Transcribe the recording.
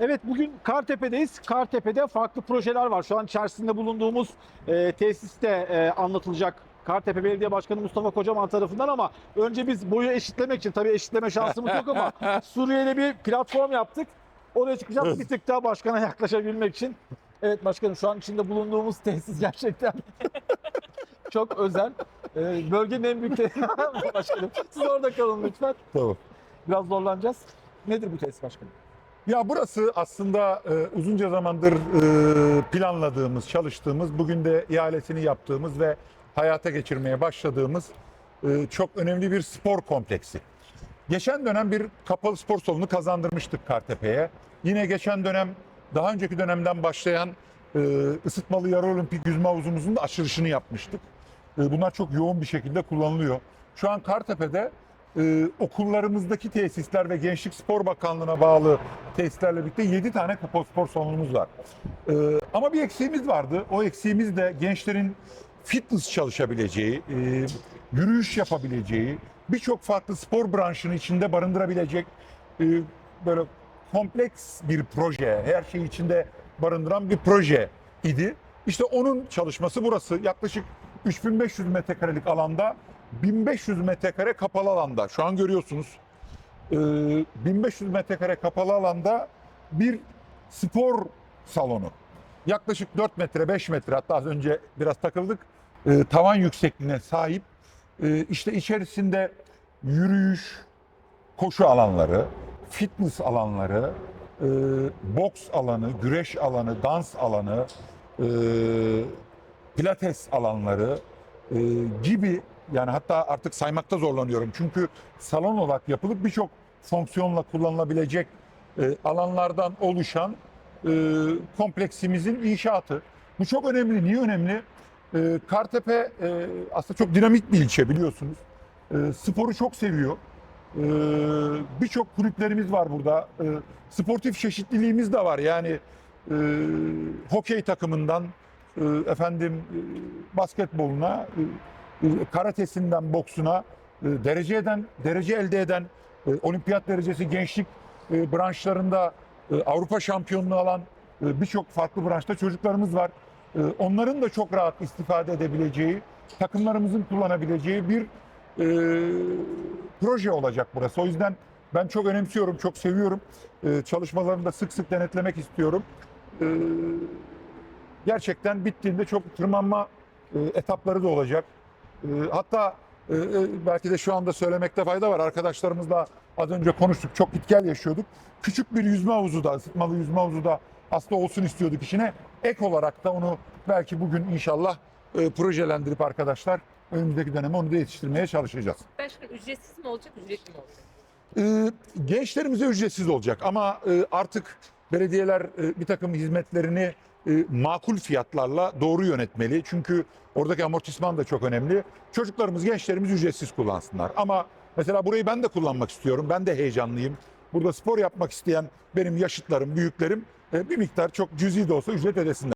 Evet bugün Kartepe'deyiz. Kartepe'de farklı projeler var. Şu an içerisinde bulunduğumuz e, tesiste e, anlatılacak Kartepe Belediye Başkanı Mustafa Kocaman tarafından ama önce biz boyu eşitlemek için tabii eşitleme şansımız yok ama Suriye'de bir platform yaptık. Oraya çıkacağız bir tık daha başkana yaklaşabilmek için. Evet başkanım şu an içinde bulunduğumuz tesis gerçekten çok özel. E, bölgenin en büyük tesisi başkanım. Siz orada kalın lütfen. Tamam. Biraz zorlanacağız. Nedir bu tesis başkanım? Ya burası aslında e, uzunca zamandır e, planladığımız, çalıştığımız, bugün de ihalesini yaptığımız ve hayata geçirmeye başladığımız e, çok önemli bir spor kompleksi. Geçen dönem bir kapalı spor salonu kazandırmıştık Kartepe'ye. Yine geçen dönem, daha önceki dönemden başlayan e, ısıtmalı yarı olimpik yüzme havuzumuzun da açılışını yapmıştık. E, bunlar çok yoğun bir şekilde kullanılıyor. Şu an Kartepe'de e, okullarımızdaki tesisler ve Gençlik Spor Bakanlığı'na bağlı tesislerle birlikte 7 tane kapalı spor salonumuz var. E, ama bir eksiğimiz vardı. O eksiğimiz de gençlerin fitness çalışabileceği, e, yürüyüş yapabileceği, birçok farklı spor branşını içinde barındırabilecek e, böyle kompleks bir proje, her şeyi içinde barındıran bir proje idi. İşte onun çalışması burası. Yaklaşık 3500 metrekarelik alanda 1500 metrekare kapalı alanda şu an görüyorsunuz. Ee, 1500 metrekare kapalı alanda bir spor salonu. Yaklaşık 4 metre 5 metre hatta az önce biraz takıldık. Ee, tavan yüksekliğine sahip. Ee, işte içerisinde yürüyüş, koşu alanları, fitness alanları, e, boks alanı, güreş alanı, dans alanı, e, pilates alanları e, gibi yani hatta artık saymakta zorlanıyorum. Çünkü salon olarak yapılıp birçok fonksiyonla kullanılabilecek e, alanlardan oluşan e, kompleksimizin inşaatı. Bu çok önemli. Niye önemli? E, Kartepe e, aslında çok dinamik bir ilçe biliyorsunuz. E, sporu çok seviyor. E, birçok kulüplerimiz var burada. E, sportif çeşitliliğimiz de var. Yani e, hokey takımından efendim e, basketboluna, e, e, karatesinden boksuna derece eden, derece elde eden, olimpiyat derecesi gençlik branşlarında Avrupa şampiyonluğu alan birçok farklı branşta çocuklarımız var. Onların da çok rahat istifade edebileceği, takımlarımızın kullanabileceği bir proje olacak burası. O yüzden ben çok önemsiyorum, çok seviyorum. Çalışmalarını da sık sık denetlemek istiyorum. Gerçekten bittiğinde çok tırmanma e, etapları da olacak. E, hatta e, belki de şu anda söylemekte fayda var. Arkadaşlarımızla az önce konuştuk. Çok git gel yaşıyorduk. Küçük bir yüzme havuzu da, ısıtmalı yüzme havuzu da aslında olsun istiyorduk işine. Ek olarak da onu belki bugün inşallah projelendirip arkadaşlar önümüzdeki döneme onu da yetiştirmeye çalışacağız. Başka ücretsiz mi olacak, ücretli mi olacak? Gençlerimize ücretsiz olacak ama artık belediyeler bir takım hizmetlerini e, makul fiyatlarla doğru yönetmeli. Çünkü oradaki amortisman da çok önemli. Çocuklarımız, gençlerimiz ücretsiz kullansınlar. Ama mesela burayı ben de kullanmak istiyorum. Ben de heyecanlıyım. Burada spor yapmak isteyen benim yaşıtlarım, büyüklerim e, bir miktar çok cüzi de olsa ücret ödesinler.